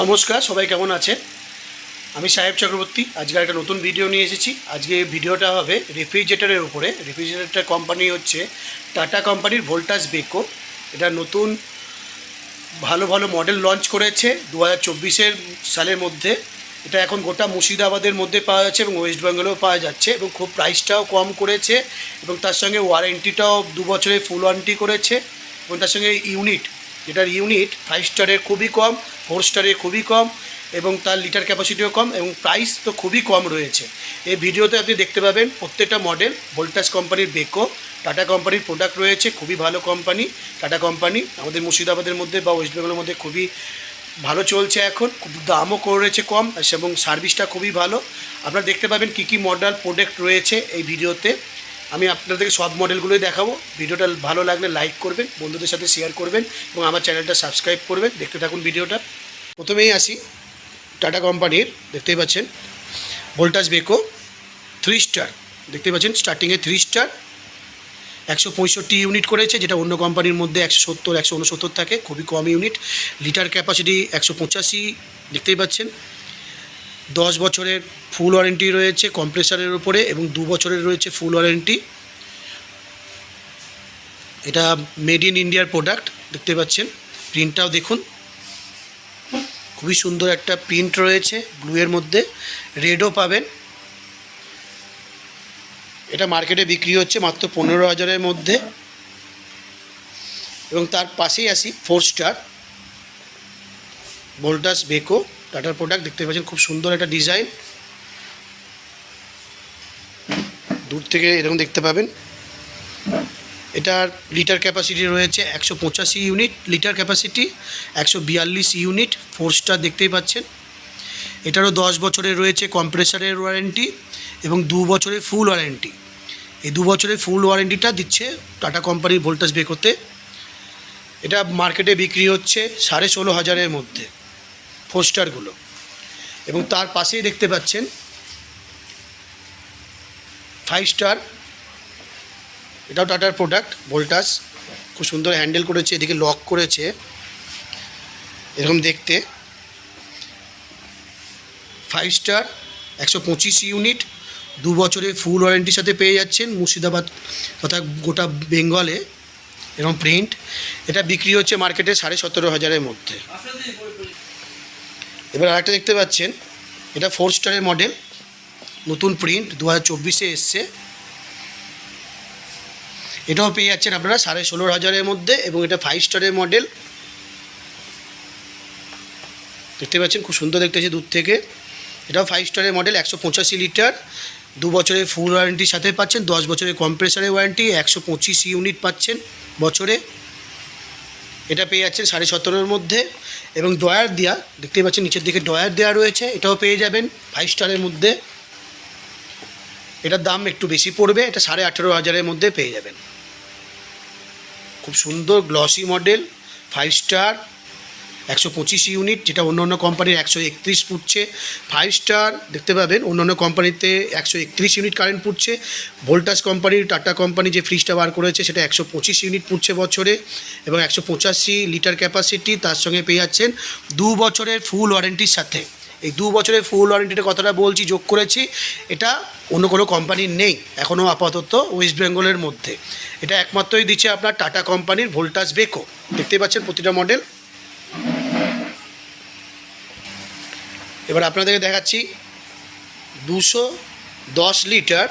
নমস্কার, সবাই কেমন আছেন? আমি সাহেব চক্রবর্তী, আজকে একটা নতুন ভিডিও নিয়ে এসেছি। আজকে ভিডিওটা হবে রেফ্রিজারেটারের উপরে। রেফ্রিজারেটার কোম্পানি হচ্ছে টাটা কোম্পানির ভোল্টাস বেকো এটা নতুন, ভালো ভালো মডেল লঞ্চ করেছে দু হাজার সালের মধ্যে। এটা এখন গোটা মুর্শিদাবাদের মধ্যে পাওয়া যাচ্ছে এবং ওয়েস্ট বেঙ্গলেও পাওয়া যাচ্ছে এবং খুব প্রাইসটাও কম করেছে এবং তার সঙ্গে ওয়ারেন্টিটাও দু বছরের ফুল ওয়ারেন্টি করেছে এবং তার সঙ্গে ইউনিট যেটার ইউনিট ফাইভ স্টারের খুবই কম ফোর স্টারের খুবই কম এবং তার লিটার ক্যাপাসিটিও কম এবং প্রাইস তো খুবই কম রয়েছে। এই ভিডিওতে আপনি দেখতে পাবেন প্রত্যেকটা মডেল ভোল্টাস কোম্পানির বেকো টাটা কোম্পানির প্রোডাক্ট রয়েছে, খুবই ভালো কোম্পানি টাটা কোম্পানি আমাদের মুর্শিদাবাদের মধ্যে বা ওয়েস্ট বেঙ্গলের মধ্যে খুবই ভালো চলছে এখন, খুব দামও করেছে কম এবং সার্ভিসটা খুবই ভালো। আপনারা দেখতে পাবেন কী কী মডেল প্রোডাক্ট রয়েছে এই ভিডিওতে আমি আপনাদেরকে সব মডেলগুলোই দেখাবো। ভিডিওটা ভালো লাগলে লাইক করবেন, বন্ধুদের সাথে শেয়ার করবেন এবং আমার চ্যানেলটা সাবস্ক্রাইব করবেন। দেখতে থাকুন ভিডিওটা। প্রথমেই আসি টাটা কোম্পানির, দেখতেই পাচ্ছেন ভোল্টাস বেকো থ্রি স্টার দেখতেই পাচ্ছেন স্টার্টিংয়ে থ্রি স্টার একশো পঁয়ষট্টি ইউনিট করেছে, যেটা অন্য কোম্পানির মধ্যে একশো সত্তর, একশো উনসত্তর থাকে, খুবই কম ইউনিট লিটার ক্যাপাসিটি একশো পঁচাশি, দেখতেই পাচ্ছেন। দশ বছরের ফুল ওয়ারেন্টি রয়েছে কম্প্রেসারের উপরে এবং দু বছরের রয়েছে ফুল ওয়ারেন্টি এটা মেড ইন ইন্ডিয়ার প্রোডাক্ট দেখতে পাচ্ছেন। প্রিন্টটাও দেখুন। খুবই সুন্দর একটা প্রিন্ট রয়েছে ব্লুয়ের মধ্যে। রেডও পাবেন। এটা মার্কেটে বিক্রি হচ্ছে মাত্র পনেরো হাজারের মধ্যে। এবং তার পাশেই আসি ফোর স্টার ভোল্টাস বেকো টাটার প্রোডাক্ট দেখতে পাচ্ছেন, খুব সুন্দর একটা ডিজাইন দূর থেকে এরকম দেখতে পাবেন। এটার লিটার ক্যাপাসিটি রয়েছে একশো পঁচাশি ইউনিট লিটার ক্যাপাসিটি একশো বিয়াল্লিশ ইউনিট ফোর স্টার দেখতেই পাচ্ছেন। এটারও দশ বছরের রয়েছে কম্প্রেসারের ওয়ারেন্টি এবং দু বছরের ফুল ওয়ারেন্টি এই দু বছরের ফুল ওয়ারেন্টিটা দিচ্ছে টাটা কোম্পানির ভোল্টাস বেকোতে এটা মার্কেটে বিক্রি হচ্ছে সাড়ে ষোলো হাজারের মধ্যে। ফোর স্টারগুলো এবং তার পাশেই দেখতে পাচ্ছেন ফাইভ স্টার এটাও টাটার প্রোডাক্ট ভোল্টাস খুব সুন্দর হ্যান্ডেল করেছে, এদিকে লক করেছে। এরকম দেখতে। ফাইভ স্টার একশো পঁচিশ ইউনিট দু বছরের ফুল ওয়ারেন্টির সাথে পেয়ে যাচ্ছেন মুর্শিদাবাদ তথা গোটা বেঙ্গলে। এরকম প্রিন্ট এটা বিক্রি হচ্ছে মার্কেটে সাড়ে সতেরো হাজারের মধ্যে। এবার আরেকটা দেখতে পাচ্ছেন, এটা ফোর স্টারের মডেল নতুন প্রিন্ট দু হাজার চব্বিশে এসছে। এটাও পেয়ে যাচ্ছেন আপনারা সাড়ে ষোলো হাজারের মধ্যে এবং এটা ফাইভ স্টারের মডেল দেখতে পাচ্ছেন, খুব সুন্দর দেখতে হচ্ছে দূর থেকে। এটাও ফাইভ স্টারের মডেল একশো পঁচাশি লিটার। দু বছরের ফুল ওয়ারেন্টির সাথে পাচ্ছেন, দশ বছরের কম্প্রেসারের ওয়ারেন্টি একশো পঁচিশ ইউনিট পাচ্ছেন বছরে। এটা পেয়ে যাচ্ছেন সাড়ে সতেরোর মধ্যে। এবং ডয়ার দেওয়া দেখতেই পাচ্ছেন নিচের দিকে ডয়ার দেওয়া রয়েছে, এটাও পেয়ে যাবেন ফাইভ স্টারের মধ্যে। এটার দাম একটু বেশি পড়বে, এটা সাড়ে আঠেরো হাজারের মধ্যে পেয়ে যাবেন। খুব সুন্দর গ্লসি মডেল ফাইভ স্টার একশো পঁচিশ ইউনিট, যেটা অন্য অন্য কোম্পানির একশো একত্রিশ পুড়ছে ফাইভ স্টার দেখতে পাবেন অন্য অন্য কোম্পানিতে একশো একত্রিশ ইউনিট কারেন্ট পুড়ছে ভোল্টাস কোম্পানির টাটা কোম্পানি যে ফ্রিজটা বার করেছে, সেটা একশো পঁচিশ ইউনিট পুড়ছে বছরে। এবং একশো পঁচাশি লিটার ক্যাপাসিটি তার সঙ্গে পেয়ে যাচ্ছেন দু বছরের ফুল ওয়ারেন্টির সাথে। এই দু বছরের ফুল ওয়ারেন্টির কথাটা বলছি, যোগ করেছি। এটা অন্য কোনো কোম্পানির নেই এখনও আপাতত ওয়েস্ট বেঙ্গলের মধ্যে। এটা একমাত্রই দিচ্ছে আপনার টাটা কোম্পানির ভোল্টাস বেকো দেখতেই পাচ্ছেন প্রতিটা মডেল এবার আপনাদেরকে দেখাচ্ছি দুশো দশ লিটার,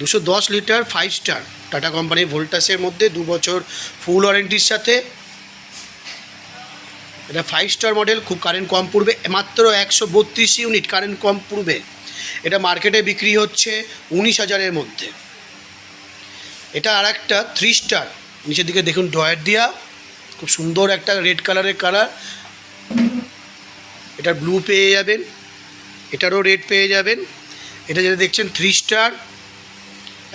দুশো দশ লিটার ফাইভ স্টার টাটা কোম্পানির ভোল্টাসের মধ্যে দু বছর ফুল ওয়ারেন্টির সাথে। এটা ফাইভ স্টার মডেল খুব কারেন্ট কম পড়বে, মাত্র একশো বত্রিশ ইউনিট কারেন্ট কম পড়বে। এটা মার্কেটে বিক্রি হচ্ছে উনিশ হাজারের মধ্যে। এটা আর একটা থ্রি স্টার নিচের দিকে দেখুন ডয়ার দিয়া, খুব সুন্দর একটা রেড কালারের কালার এটার ব্লু পেয়ে যাবেন, এটারও রেড পেয়ে যাবেন। এটা যেটা দেখছেন থ্রি স্টার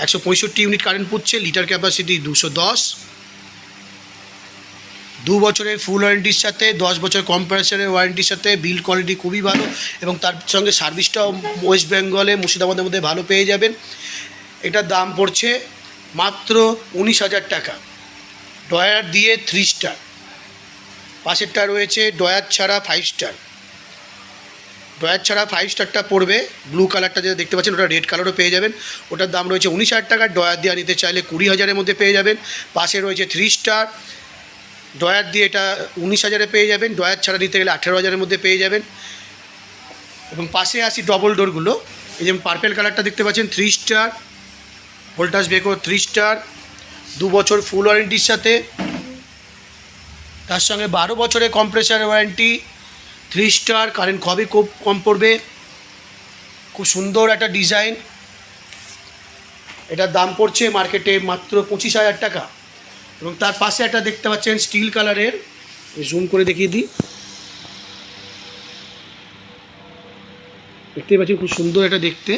একশো পঁয়ষট্টি ইউনিট কারেন্ট পুচ্ছে লিটার ক্যাপাসিটি দুশো দশ। দু বছরের ফুল ওয়ারেন্টির সাথে, দশ বছর কম্পারেশনের ওয়ারেন্টির সাথে বিল কোয়ালিটি খুবই ভালো এবং তার সঙ্গে সার্ভিসটাও ওয়েস্ট বেঙ্গলে মুর্শিদাবাদের মধ্যে ভালো পেয়ে যাবেন। এটার দাম পড়ছে মাত্র উনিশ হাজার টাকা। ডয়ার দিয়ে থ্রি স্টার পাশেরটা রয়েছে ডয়ার ছাড়া ফাইভ স্টার ডয়ার ছাড়া ফাইভ স্টারটা পড়বে। ব্লু কালারটা যেটা দেখতে পাচ্ছেন, ওটা রেড কালারও পেয়ে যাবেন। ওটার দাম রয়েছে উনিশ হাজার টাকা। ডয়ার দিয়ে নিতে চাইলে কুড়ি হাজারের মধ্যে পেয়ে যাবেন। পাশে রয়েছে থ্রি স্টার ডয়ার দিয়ে এটা উনিশ হাজারে পেয়ে যাবেন। ডয়ার ছাড়া নিতে গেলে আঠেরো হাজারের মধ্যে পেয়ে যাবেন। এবং পাশে আসি ডবল ডোরগুলো এই যেমন পার্পেল কালারটা দেখতে পাচ্ছেন three star Voltas Beko three star দু বছর ফুল ওয়ারেন্টির সাথে। তার সঙ্গে বারো বছরের compressor warranty three star current খুবই খুব কম পড়বে। খুব সুন্দর একটা ডিজাইন এটার দাম পড়ছে মার্কেটে মাত্র পঁচিশ হাজার টাকা। এবং তার পাশে একটা দেখতে পাচ্ছেন স্টিল কালারের জুম করে দেখিয়ে দিই। দেখতেই পাচ্ছেন খুব সুন্দর এটা দেখতে।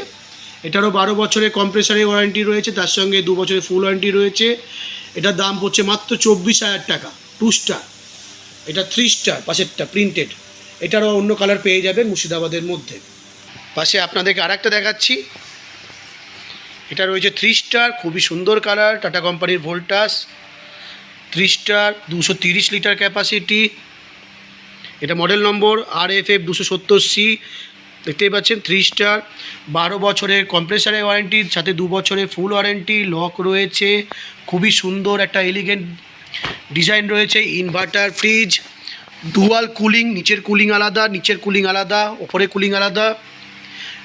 এটারও বারো বছরের কম্প্রেসারের ওয়ারেন্টি রয়েছে, তার সঙ্গে দু বছরের ফুল ওয়ারেন্টি রয়েছে। এটার দাম পড়ছে মাত্র চব্বিশ হাজার টাকা টু স্টার এটা থ্রি স্টার পাশেরটা প্রিন্টেড এটারও অন্য কালার পেয়ে যাবেন মুর্শিদাবাদের মধ্যে। পাশে আপনাদেরকে আরেকটা দেখাচ্ছি। এটা রয়েছে থ্রি স্টার খুবই সুন্দর কালার টাটা কোম্পানির ভোল্টাস থ্রি স্টার দুশো তিরিশ লিটার ক্যাপাসিটি এটা model number R F F দুশো সত্তর সি দেখতেই পাচ্ছেন থ্রি স্টার বারো বছরের কম্প্রেসারের ওয়ারেন্টির সাথে দু বছরের ফুল ওয়ারেন্টি লক রয়েছে। খুবই সুন্দর একটা এলিগেন্ট ডিজাইন রয়েছে ইনভার্টার ফ্রিজ ডুয়াল কুলিং, নিচের কুলিং আলাদা, নিচের কুলিং আলাদা, ওপরে কুলিং আলাদা,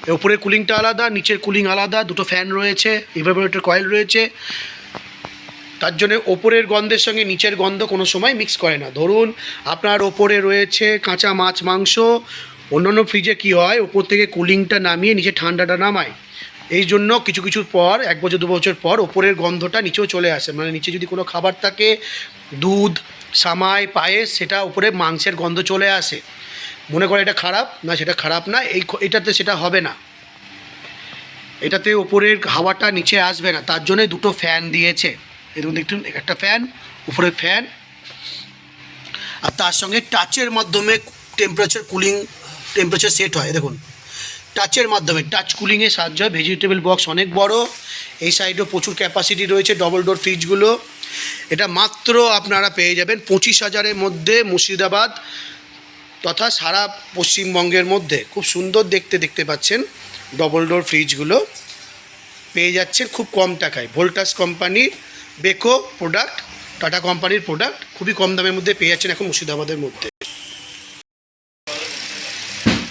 ওপরের কুলিংটা আলাদা, নিচের কুলিং আলাদা, দুটো ফ্যান রয়েছে ইভারোমিটার কয়েল রয়েছে। তার জন্য ওপরের গন্ধের সঙ্গে নিচের গন্ধ কোনো সময় মিক্স করে না। ধরুন, আপনার ওপরে রয়েছে কাঁচা মাছ মাংস, অন্যান্য ফ্রিজে কি হয়, ওপর থেকে কুলিংটা নামিয়ে নিচে ঠান্ডাটা নামায়। এই জন্য কিছু কিছু পর, এক বছর, দু বছর পর, ওপরের গন্ধটা নিচেও চলে আসে। মানে নিচে যদি কোনো খাবার থাকে, দুধ সামাই পায়েস সেটা উপরে মাংসের গন্ধ চলে আসে। মনে করে এটা খারাপ, না সেটা খারাপ না, এই এটাতে সেটা হবে না। এটাতে ওপরের হাওয়াটা নিচে আসবে না, তার জন্য দুটো ফ্যান দিয়েছে। এরকম দেখুন একটা ফ্যান, উপরে ফ্যান। আর তার সঙ্গে টাচের মাধ্যমে টেম্পারেচার কুলিং টেম্পারেচার সেট হয়, দেখুন। টাচের মাধ্যমে টাচ কুলিংয়ে সাহায্য হয় ভেজিটেবল বক্স অনেক বড়। এই সাইডেও প্রচুর ক্যাপাসিটি রয়েছে ডবল ডোর ফ্রিজগুলো এটা মাত্র আপনারা পেয়ে যাবেন পঁচিশ হাজারের মধ্যে মুর্শিদাবাদ তথা সারা পশ্চিমবঙ্গের মধ্যে। খুব সুন্দর দেখতে দেখতে পাচ্ছেন ডবল ডোর ফ্রিজগুলো পেয়ে যাচ্ছেন খুব কম টাকায়। ভোল্টাস কোম্পানির বেকো প্রোডাক্ট টাটা কোম্পানির প্রোডাক্ট খুবই কম দামের মধ্যে পেয়ে যাচ্ছেন এখন মুর্শিদাবাদের মধ্যে।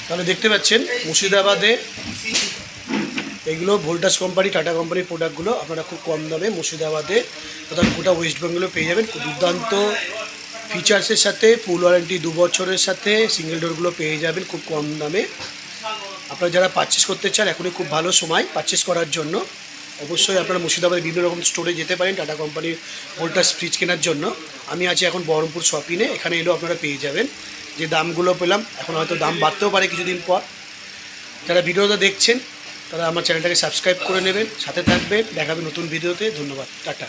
তাহলে দেখতে পাচ্ছেন মুর্শিদাবাদে এগুলো ভোল্টাস কোম্পানি টাটা কোম্পানির প্রোডাক্টগুলো আপনারা খুব কম দামে মুর্শিদাবাদে অর্থাৎ গোটা ওয়েস্ট বেঙ্গলে পেয়ে যাবেন। দুর্দান্ত ফিচার্সের সাথে ফুল ওয়ারেন্টি দু বছরের সাথে সিঙ্গেল ডোরগুলো পেয়ে যাবেন খুব কম দামে। আপনারা যারা পারচেস করতে চান, এখনই খুব ভালো সময় পারচেস করার জন্য। অবশ্যই আপনারা মুর্শিদাবাদের বিভিন্ন রকম স্টোরে যেতে পারেন টাটা কোম্পানির ভোল্টাস ফ্রিজ কেনার জন্য। আমি আছি এখন বহরমপুর শপিনে এখানে এলেও আপনারা পেয়ে যাবেন। যে দামগুলো পেলাম, এখন হয়তো দাম বাড়তেও পারে কিছুদিন পর। যারা ভিডিওটা দেখছেন তারা আমার চ্যানেলটাকে সাবস্ক্রাইব করে নেবেন সাথে থাকবেন দেখাবে নতুন ভিডিওতে। ধন্যবাদ। টাটা।